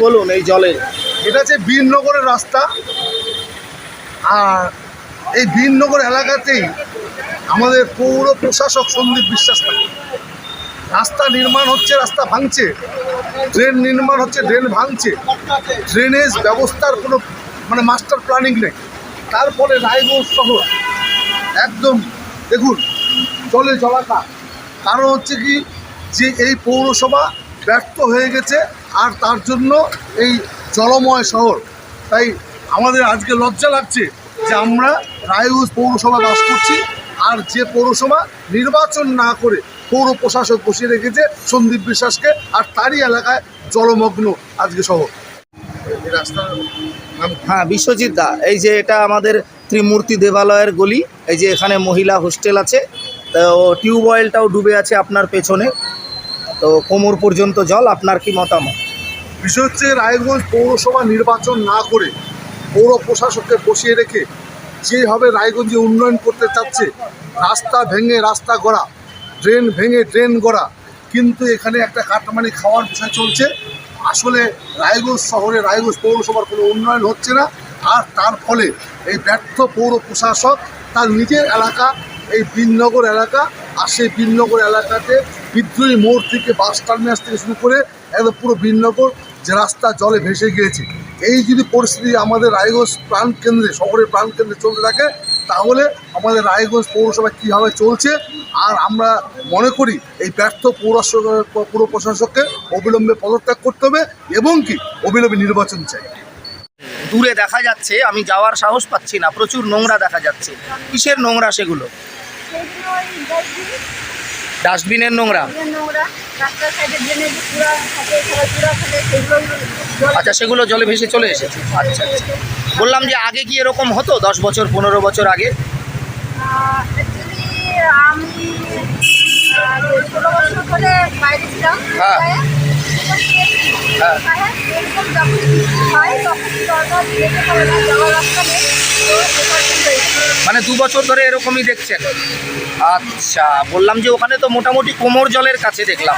বলুন এই জলের এটা হচ্ছে বীরনগরের রাস্তা। আর এই বীরনগর এলাকাতেই আমাদের পৌর প্রশাসক সন্দীপ বিশ্বাস থাকে। রাস্তা নির্মাণ হচ্ছে, রাস্তা ভাঙছে। ড্রেন নির্মাণ হচ্ছে ড্রেন ভাঙছে। ড্রেনেজ ব্যবস্থার কোনো মানে মাস্টার প্ল্যানিং নেই। তারপরে রায়গঞ্জ শহর। একদম, দেখুন জলে জলাকা কারণ হচ্ছে কি, যে এই পৌরসভা ব্যর্থ হয়ে গেছে, আর তার জন্য এই জলময় শহর। তাই আমাদের আজকে লজ্জা লাগছে যে আমরা রায়গঞ্জ পৌরসভা বাস করছি, আর যে পৌরসভা নির্বাচন না করে পৌর প্রশাসক বসিয়ে রেখেছে সন্দীপ বিশ্বাসকে, আর তারই এলাকায় জলমগ্ন আজকে শহর। হ্যাঁ বিশ্বজিৎ দা, এই যে এটা আমাদের ত্রিমূর্তি দেবালয়ের গলি, এই যে এখানে মহিলা হোস্টেল আছে, তো টিউবওয়েলটাও ডুবে আছে আপনার পেছনে। তো কোমর পর্যন্ত জল, আপনার কি মতামত? বিষয় হচ্ছে রায়গঞ্জ পৌরসভা নির্বাচন না করে পৌর প্রশাসককে বসিয়ে রেখে যেভাবে রায়গঞ্জে উন্নয়ন করতে চাচ্ছে, রাস্তা ভেঙে রাস্তা গড়া, ড্রেন ভেঙে ড্রেন গড়া, কিন্তু এখানে একটা কাটমানি খাওয়ার বিষয় চলছে। আসলে রায়গঞ্জ শহরে, রায়গঞ্জ পৌরসভার কোনো উন্নয়ন হচ্ছে না। আর তার ফলে এই ব্যর্থ পৌর প্রশাসক তার নিজের এলাকা, এই বীরনগর এলাকা আর সেই বীরনগর এলাকাতে বিদ্রোহী মোড় থেকে বাস টার্মিনাস থেকে শুরু করে একদম পুরো বীরনগর যে রাস্তা জলে ভেসে গিয়েছে। এই যদি পরিস্থিতি আমাদের রায়গঞ্জ প্রাণ কেন্দ্রে, শহরের প্রাণ কেন্দ্রে চলতে থাকে, তাহলে আমাদের রায়গঞ্জ পৌরসভা কীভাবে চলছে আর আমরা মনে করি এই ব্যর্থ পৌরসভা, পৌর প্রশাসককে অবিলম্বে পদত্যাগ করতে হবে এবং কি অবিলম্বে নির্বাচন চাই। দূরে দেখা যাচ্ছে আমি যাওয়ার সাহস পাচ্ছি না প্রচুর নোংরা দেখা যাচ্ছে। কিসের নোংরা সেগুলো? ডাস্টবিনের নোংরা? আচ্ছা সেগুলো জলে ভেসে চলে এসেছে। আচ্ছা আচ্ছা। বললাম যে আগে কি এরকম হতো দশ বছর পনেরো বছর আগে? আমি ষোলো বছর ধরে বাইরে ছিলাম হ্যাঁ। হ্যাঁ। মানে দু বছর ধরে এরকমই দেখছেন আচ্ছা বললাম যে ওখানে তো মোটামুটি কোমর জলের কাছে দেখলাম